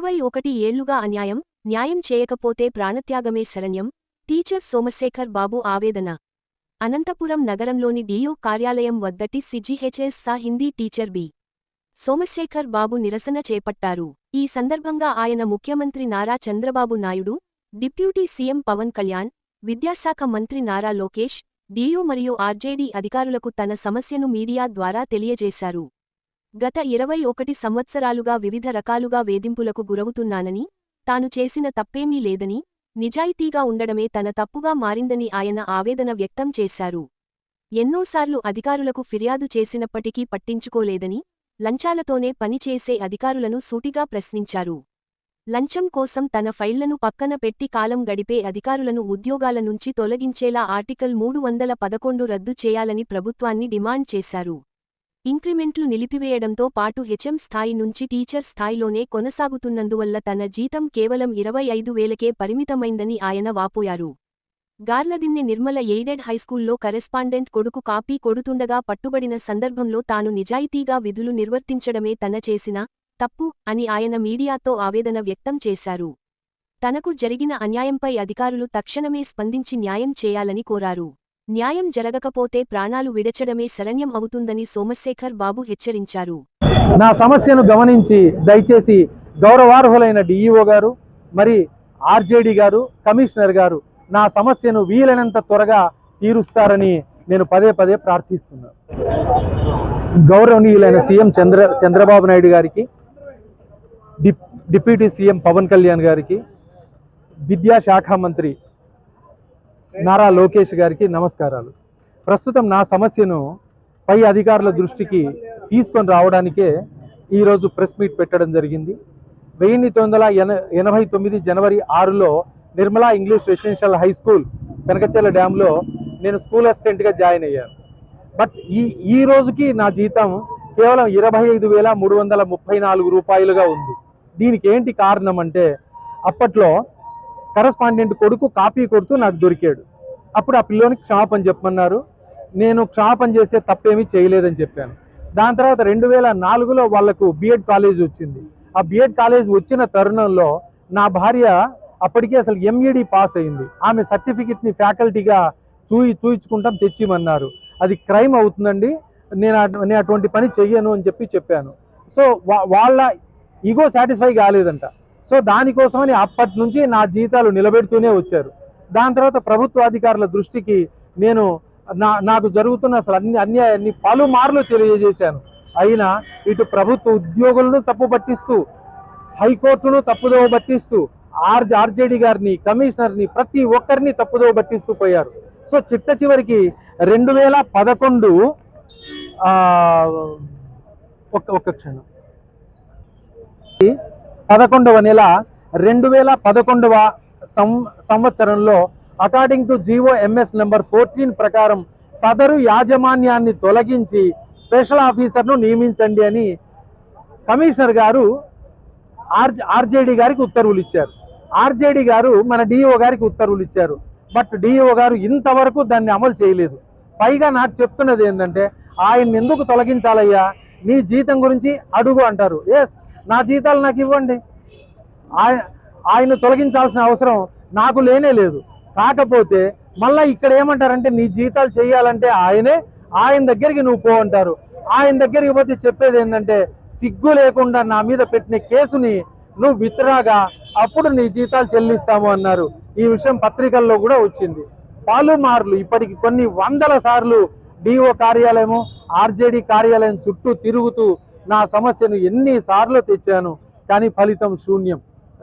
ఇరవై ఒకటి ఏళ్ళుగా అన్యాయం న్యాయం చేయకపోతే ప్రాణత్యాగమే శరణ్యం టీచర్ సోమశేఖర్ బాబు ఆవేదన. అనంతపురం నగరంలోని డియో కార్యాలయం వద్దటి సిజిహెచ్ఎస్ సా హిందీ టీచర్ బి. సోమశేఖర్ బాబు నిరసన చేపట్టారు. ఈ సందర్భంగా ఆయన ముఖ్యమంత్రి నారా చంద్రబాబు నాయుడు డిప్యూటీ సీఎం పవన్ కళ్యాణ్ విద్యాశాఖ మంత్రి నారా లోకేష్ డియో మరియు ఆర్జేడీ అధికారులకు తన సమస్యను మీడియా ద్వారా తెలియజేశారు. గత ఇరవై ఒకటి సంవత్సరాలుగా వివిధ రకాలుగా వేధింపులకు గురవుతున్నానని తాను చేసిన తప్పేమీ లేదని నిజాయితీగా ఉండడమే తన తప్పుగా మారిందని ఆయన ఆవేదన వ్యక్తం చేశారు. ఎన్నోసార్లు అధికారులకు ఫిర్యాదు చేసినప్పటికీ పట్టించుకోలేదని లంచాలతోనే పనిచేసే అధికారులను సూటిగా ప్రశ్నించారు. లంచం కోసం తన ఫైళ్ళను పక్కన పెట్టి కాలం గడిపే అధికారులను ఉద్యోగాల నుంచి తొలగించేలా ఆర్టికల్ మూడు వందల పదకొండు రద్దు చేయాలని ప్రభుత్వాన్ని డిమాండ్ చేశారు. ఇంక్రిమెంట్లు నిలిపివేయడంతో పాటు హెచ్ఎం స్థాయి నుంచి టీచర్ స్థాయిలోనే కొనసాగుతున్నందువల్ల తన జీతం కేవలం ఇరవై ఐదు వేలకే పరిమితమైందని ఆయన వాపోయారు. గార్లదిన్నె నిర్మల ఎయిడెడ్ హైస్కూల్లో కరెస్పాండెంట్ కొడుకు కాపీ కొడుతుండగా పట్టుబడిన సందర్భంలో తాను నిజాయితీగా విధులు నిర్వర్తించడమే తన చేసిన తప్పు అని ఆయన మీడియాతో ఆవేదన వ్యక్తం చేశారు. తనకు జరిగిన అన్యాయంపై అధికారులు తక్షణమే స్పందించి న్యాయం చేయాలని కోరారు. న్యాయం జరగకపోతే ప్రాణాలు విడచడమే శరణ్యం అవుతుందని సోమశేఖర్ బాబు హెచ్చరించారు. నా సమస్యను గమనించి దయచేసి గౌరవార్హులైన డిఈఓ గారు మరి ఆర్జేడి గారు కమిషనర్ గారు నా సమస్యను వీలైనంత త్వరగా తీరుస్తారని నేను పదే పదే ప్రార్థిస్తున్నాను. గౌరవనీయులైన సీఎం చంద్ర చంద్రబాబు నాయుడు గారికి డిప్ డిప్యూటీ సీఎం పవన్ కళ్యాణ్ గారికి విద్యాశాఖ మంత్రి నారా లోకేష్ గారికి నమస్కారాలు. ప్రస్తుతం నా సమస్యను పై అధికారుల దృష్టికి తీసుకొని రావడానికే ఈరోజు ప్రెస్ మీట్ పెట్టడం జరిగింది. వెయ్యి తొమ్మిది ఎన ఎనభై తొమ్మిది జనవరి ఆరులో Nirmala English residential high school Kanakachella డ్యాంలో నేను స్కూల్ అసిస్టెంట్గా జాయిన్ అయ్యాను. బట్ ఈ ఈ రోజుకి నా జీతం కేవలం ఇరవై ఐదు వేల మూడు వందల ముప్పై నాలుగు రూపాయలుగా ఉంది. దీనికి ఏంటి కారణం అంటే అప్పట్లో కరస్పాండెంట్ కొడుకు కాపీ కొడుతూ నాకు దొరికాడు. అప్పుడు ఆ పిల్లోనికి క్షమాపణ చెప్పమన్నారు. నేను క్షమాపణ చేసే తప్పేమీ చేయలేదని చెప్పాను. దాని తర్వాత రెండు వేల నాలుగులో వాళ్ళకు బిఎడ్ కాలేజ్ వచ్చింది. ఆ బిఎడ్ కాలేజ్ వచ్చిన తరుణంలో నా భార్య అప్పటికే అసలు ఎంఈడి పాస్ అయింది. ఆమె సర్టిఫికెట్ని ఫ్యాకల్టీగా చూయి చూయించుకుంటాం తెచ్చిమన్నారు. అది క్రైమ్ అవుతుందండి. నేను అటు- నేను అటువంటి పని చెయ్యను అని చెప్పి చెప్పాను. సో వా- వాళ్ళ ఈగో సాటిస్ఫై కాలేదంట. సో దానికోసమని అప్పటి నుంచి నా జీతాలు నిలబెడుతూనే వచ్చారు. దాని తర్వాత ప్రభుత్వ అధికారుల దృష్టికి నేను నా నాకు జరుగుతున్న అసలు అన్ని అన్యాయాన్ని పలుమార్లు తెలియజేశాను. అయినా ఇటు ప్రభుత్వ ఉద్యోగులను తప్పు పట్టిస్తూ హైకోర్టును తప్పుదోవ పట్టిస్తూ ఆర్ ఆర్జేడి గారిని కమిషనర్ని ప్రతి ఒక్కరిని తప్పుదోవ పట్టిస్తూ పోయారు. సో చిట్ట చివరికి రెండు వేల పదకొండు ఒక ఒక్క క్షణం. పదకొండవ నెల రెండు వేల పదకొండవ సం సంవత్సరంలో according to GO MS number fourteen ప్రకారం సదరు యాజమాన్యాన్ని తొలగించి స్పెషల్ ఆఫీసర్ను నియమించండి అని కమిషనర్ గారు ఆర్ ఆర్జేడి గారికి ఉత్తర్వులు ఇచ్చారు. ఆర్జేడి గారు మన డిఓ గారికి ఉత్తర్వులు ఇచ్చారు. బట్ డిఓ గారు ఇంతవరకు దాన్ని అమలు చేయలేదు. పైగా నాకు చెప్తున్నది ఏంటంటే ఆయన్ని ఎందుకు తొలగించాలయ్యా? నీ జీతం గురించి అడుగు అంటారు. ఎస్ నా జీతాలు నాకు ఇవ్వండి. ఆయన తొలగించాల్సిన అవసరం నాకు లేనే లేదు. కాకపోతే మళ్ళా ఇక్కడ ఏమంటారంటే నీ జీతాలు చేయాలంటే ఆయనే ఆయన దగ్గరికి నువ్వు పో అంటారు. ఆయన దగ్గరికి పోతే చెప్పేది ఏంటంటే సిగ్గు లేకుండా నా మీద పెట్టిన కేసుని నువ్వు విత్రాగా అప్పుడు నీ జీతాలు చెల్లిస్తాము అన్నారు. ఈ విషయం పత్రికల్లో కూడా వచ్చింది. పలుమార్లు ఇప్పటికి కొన్ని వందల సార్లు డిఓ కార్యాలయము ఆర్జేడి కార్యాలయం చుట్టూ తిరుగుతూ నా సమస్యను ఎన్నిసార్లు తెచ్చాను కానీ ఫలితం శూన్యం.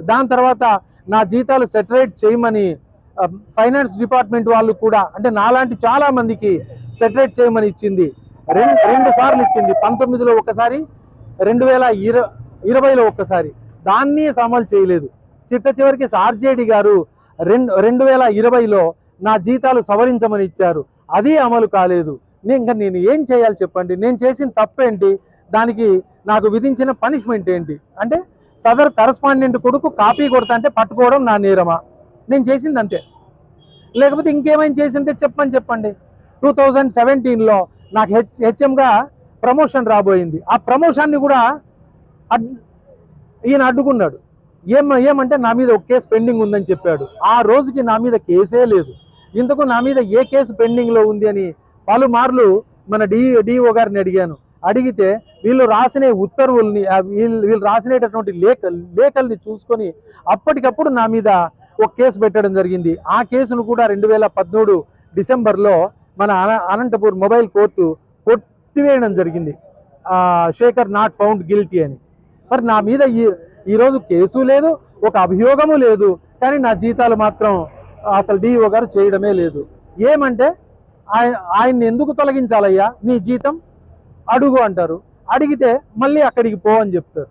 దాని తర్వాత నా జీతాలు సెటరేట్ చేయమని ఫైనాన్స్ డిపార్ట్మెంట్ వాళ్ళు కూడా అంటే నాలాంటి చాలా మందికి సెటరేట్ చేయమని ఇచ్చింది. రెండు రెండు సార్లు ఇచ్చింది. పంతొమ్మిదిలో ఒకసారి రెండు వేల ఇర ఇరవైలో ఒక్కసారి. దాన్ని అమలు చేయలేదు. చిట్ట చివరికి సార్జేడి గారు రెండు రెండు వేల ఇరవైలో నా జీతాలు సవరించమని ఇచ్చారు. అది అమలు కాలేదు. నేను ఇంకా నేను ఏం చేయాలి చెప్పండి? నేను చేసిన తప్పేంటి? దానికి నాకు విధించిన పనిష్మెంట్ ఏంటి? అంటే సదర్ కరస్పాండెంట్ కొడుకు కాపీ కొడతా అంటే పట్టుకోవడం నా నేరమా? నేను చేసింది అంతే. లేకపోతే ఇంకేమైనా చేసి ఉంటే చెప్పని చెప్పండి టూ థౌజండ్ సెవెంటీన్లో నాకు హెచ్ హెచ్ఎంగా ప్రమోషన్ రాబోయింది. ఆ ప్రమోషన్ని కూడా అడ్ ఈయన అడ్డుకున్నాడు. ఏం ఏమంటే నా మీద ఒక కేసు పెండింగ్ ఉందని చెప్పాడు. ఆ రోజుకి నా మీద కేసే లేదు. ఇంతకు నా మీద ఏ కేసు పెండింగ్లో ఉంది అని పలుమార్లు మన డి డిఓ గారిని అడిగాను. అడిగితే వీళ్ళు రాసిన ఉత్తర్వుల్ని వీళ్ళు వీళ్ళు రాసినటువంటి లేఖ లేఖల్ని చూసుకొని అప్పటికప్పుడు నా మీద ఒక కేసు పెట్టడం జరిగింది. ఆ కేసును కూడా రెండు వేల పద్మూడు డిసెంబర్లో మన అన- అనంతపూర్ మొబైల్ కోర్టు కొట్టివేయడం జరిగింది. శేఖర్ నాట్ ఫౌండ్ గిల్టీ అని. మరి నా మీద ఈ ఈరోజు కేసు లేదు ఒక అభియోగము లేదు కానీ నా జీతాలు మాత్రం అసలు డిఈఓ గారు చేయడమే లేదు. ఏమంటే ఆయన ఆయన్ని ఎందుకు తొలగించాలయ్యా నీ జీతం? అడుగు అంటారు. అడిగితే మళ్ళీ అక్కడికి పో అని చెప్తారు.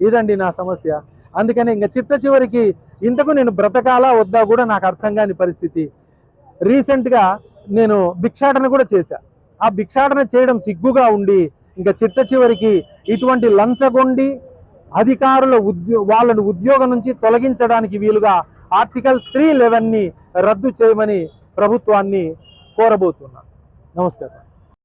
ఇదండి నా సమస్య. అందుకని ఇంకా చిట్ట చివరికి ఇంతకు నేను బ్రతకాలా వద్దా కూడా నాకు అర్థం కాని పరిస్థితి. రీసెంట్గా నేను భిక్షాటన కూడా చేశా. ఆ భిక్షాటన చేయడం సిగ్గుగా ఉండి ఇంకా చిట్ట చివరికి ఇటువంటి లంచగొండి అధికారుల ఉద్యో వాళ్ళను ఉద్యోగం నుంచి తొలగించడానికి వీలుగా ఆర్టికల్ త్రీ లెవెన్ని రద్దు చేయమని ప్రభుత్వాన్ని కోరబోతున్నాను నమస్కారం.